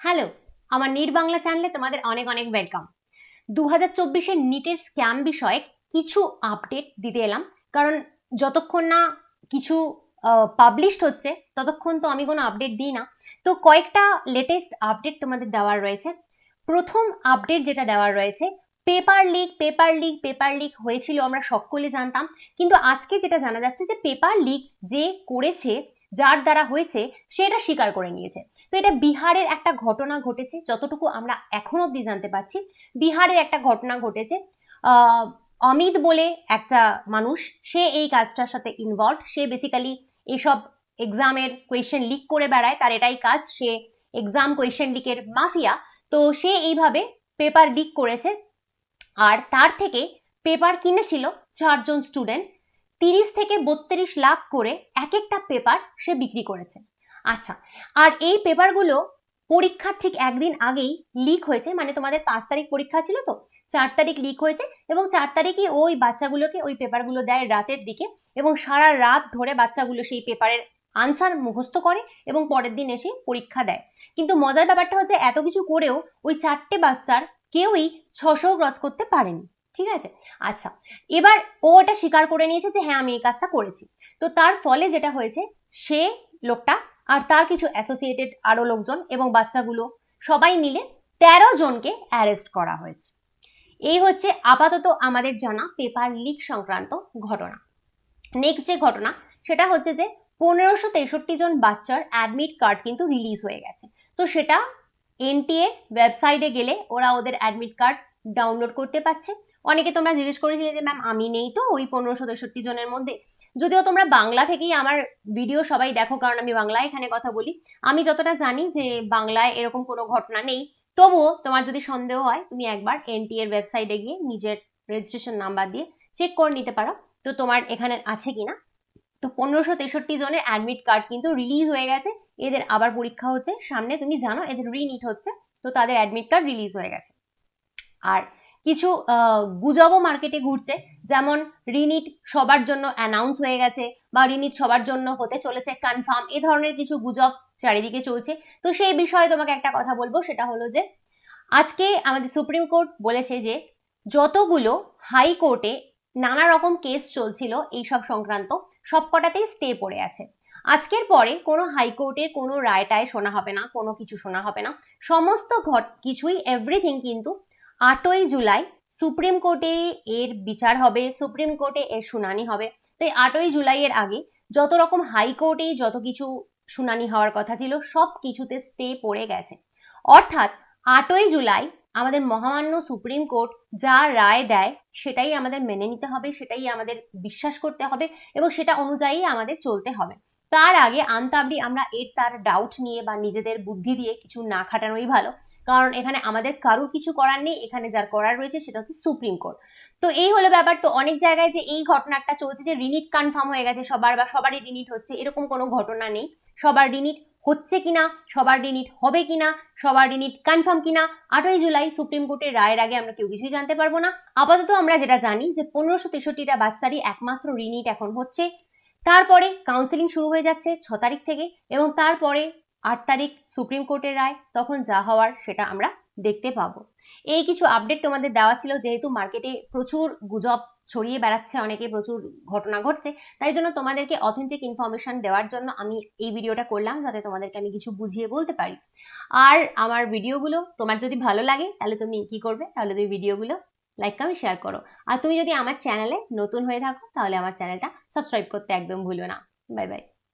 Hello আমার নির বাংলা চ্যানেলে তোমাদের অনেক অনেক ওয়েলকাম দু হাজার চব্বিশের নিটের স্ক্যাম বিষয়ে কিছু আপডেট দিতে এলাম, কারণ যতক্ষণ না কিছু পাবলিশড হচ্ছে, ততক্ষণ তো আমি কোনো আপডেট দিই না। তো কয়েকটা লেটেস্ট আপডেট তোমাদের দেওয়ার রয়েছে। প্রথম আপডেট যেটা দেওয়ার রয়েছে paper leak paper leak paper leak হয়েছিল আমরা সকলে জানতাম, কিন্তু আজকে যেটা জানা যাচ্ছে যে পেপার লিক যে করেছে যার দ্বারা হয়েছে সে এটা স্বীকার করে নিয়েছে। তো এটা বিহারের একটা ঘটনা ঘটেছে, যতটুকু আমরা এখন অবধি জানতে পারছি। বিহারের একটা ঘটনা ঘটেছে। অমিত বলে একটা মানুষ, সে এই কাজটার সাথে ইনভলভ সে বেসিক্যালি এইসব এক্সামের কোয়েশ্চেন লিক করে বেড়ায়, তার এটাই কাজ, সে এক্সাম কোয়েশ্চেন লিকের মাফিয়া। তো সে এইভাবে পেপার লিক করেছে। আর তার থেকে পেপার কিনেছিল চারজন স্টুডেন্ট তিরিশ থেকে বত্রিশ লাখ করে এক একটা পেপার সে বিক্রি করেছে। আচ্ছা আর এই পেপারগুলো পরীক্ষার ঠিক একদিন আগেই লিক হয়েছে মানে তোমাদের পাঁচ তারিখ পরীক্ষা ছিল তো? চার তারিখ লিক হয়েছে এবং চার তারিখই ওই বাচ্চাগুলোকে ওই পেপারগুলো দেয় রাতের দিকে এবং সারা রাত ধরে বাচ্চাগুলো সেই পেপারের আনসার মুখস্থ করে এবং পরের দিন এসে পরীক্ষা দেয়। কিন্তু মজার ব্যাপারটা হচ্ছে এত কিছু করেও ওই চারটে বাচ্চার কেউই ছশো ক্রস করতে পারেনি। ঠিক আছে? আচ্ছা এবার ও ওটা স্বীকার করে নিয়েছে যে হ্যাঁ আমি এই কাজটা করেছি। তো তার ফলে যেটা হয়েছে, সে লোকটা আর তার কিছু অ্যাসোসিয়েটেড আরও লোকজন এবং বাচ্চাগুলো সবাই মিলে তেরো জনকে অ্যারেস্ট করা হয়েছে। এই হচ্ছে আপাতত আমাদের জানা পেপার লিক সংক্রান্ত ঘটনা। নেক্সট যে ঘটনা, সেটা হচ্ছে যে পনেরোশো তেষট্টি জন বাচ্চার অ্যাডমিট কার্ড কিন্তু রিলিজ হয়ে গেছে। তো সেটা এনটিএ ওয়েবসাইটে গেলে ওরা ওদের অ্যাডমিট কার্ড ডাউনলোড করতে পারছে। অনেকে তোমরা জিজ্ঞেস করেছিলে যে, ম্যাম, আমি নেই তো ওই পনেরোশো তেষট্টি জনের মধ্যে? যদিও তোমরা বাংলা থেকেই আমার ভিডিও সবাই দেখো, কারণ আমি বাংলায় এখানে কথা বলি। আমি যতটা জানি যে, বাংলায় এরকম কোনো ঘটনা নেই। তবুও তোমার যদি সন্দেহ হয়, তুমি একবার এনটি এর ওয়েবসাইটে গিয়ে নিজের রেজিস্ট্রেশন নাম্বার দিয়ে চেক করে নিতে পারো। তো তোমার এখানে আছে কিনা? তো পনেরোশো তেষট্টি জনের অ্যাডমিট কার্ড কিন্তু রিলিজ হয়ে গেছে। এদের আবার পরীক্ষা হচ্ছে। সামনে তুমি জানো, এদের রিনিট হচ্ছে। তো তাদের অ্যাডমিট কার্ড রিলিজ হয়ে গেছে। আর কিছু গুজবও মার্কেটে ঘুরছে। যেমন রিনিট সবার জন্য অ্যানাউন্স হয়ে গেছে বা রিনিট সবার জন্য হতে চলেছে কনফার্ম এ ধরনের কিছু গুজব চারিদিকে চলছে। তো সেই বিষয়ে তোমাকে একটা কথা বলব, সেটা হলো যে আজকে আমাদের সুপ্রিম কোর্ট বলেছে যে যতগুলো হাইকোর্টে নানা রকম কেস চলছিল এইসব সংক্রান্ত, সবকটাতেই স্টে পড়ে আছে। আজকের পরে কোনো হাইকোর্টের কোনো রায়টায় শোনা হবে না, কোনো কিছু শোনা হবে না। সমস্ত ঘট, কিছুই এভরিথিং কিন্তু আটই জুলাই সুপ্রিম কোর্টে এর বিচার হবে, সুপ্রিম কোর্টে এর শুনানি হবে। তাই আটই জুলাইয়ের আগে যত রকম হাইকোর্টে যত কিছু শুনানি হওয়ার কথা ছিল, সব কিছুতে স্টে পড়ে গেছে। অর্থাৎ আটই জুলাই আমাদের মহামান্য সুপ্রিম কোর্ট যা রায় দেয় সেটাই আমাদের মেনে নিতে হবে, সেটাই আমাদের বিশ্বাস করতে হবে এবং সেটা অনুযায়ী আমাদের চলতে হবে। তার আগে আনতাবড়ি আমরা এর তার ডাউট নিয়ে বা নিজেদের বুদ্ধি দিয়ে কিছু না খাটানোই ভালো। কারণ এখানে আমাদের কারুর কিছু করার নেই, এখানে যার করার রয়েছে সেটা হচ্ছে সুপ্রিম কোর্ট। তো এই হলো ব্যাপার, তো অনেক জায়গায় যে এই ঘটনাটা চলছে যে রিনিট কনফার্ম হয়ে গেছে সবার বা সবারই রিনিট হচ্ছে, এরকম কোনো ঘটনা নেই। সবার রিনিট হচ্ছে কিনা, সবার রিনিট হবে কিনা, সবার রিনিট কনফার্ম কিনা, আটই জুলাই সুপ্রিম কোর্টের রায়ের আগে আমরা কেউ কিছুই জানতে পারব না। আপাতত আমরা যেটা জানি যে পনেরোশো তেষট্টিটা বাচ্চারই একমাত্র রিনিট এখন হচ্ছে। তারপরে কাউন্সেলিং শুরু হয়ে যাচ্ছে ছ তারিখ থেকে এবং তারপরে আট তারিখ সুপ্রিম কোর্টের রায়, তখন যা হওয়ার সেটা আমরা দেখতে পাবো। এই কিছু আপডেট তোমাদের দেওয়া ছিল, যেহেতু মার্কেটে প্রচুর গুজব ছড়িয়ে বেড়াচ্ছে, অনেকে প্রচুর ঘটনা ঘটছে, তাই জন্য তোমাদেরকে অথেন্টিক ইনফরমেশন দেওয়ার জন্য আমি এই ভিডিওটা করলাম, যাতে তোমাদেরকে আমি কিছু বুঝিয়ে বলতে পারি। আর আমার ভিডিওগুলো তোমার যদি ভালো লাগে, তাহলে তুমি কি করবে? তাহলে তুমি ভিডিওগুলো লাইক আমি শেয়ার করো। আর তুমি যদি আমার চ্যানেলে নতুন হয়ে থাকো, তাহলে আমার চ্যানেলটা সাবস্ক্রাইব করতে একদম ভুলো না। Bye bye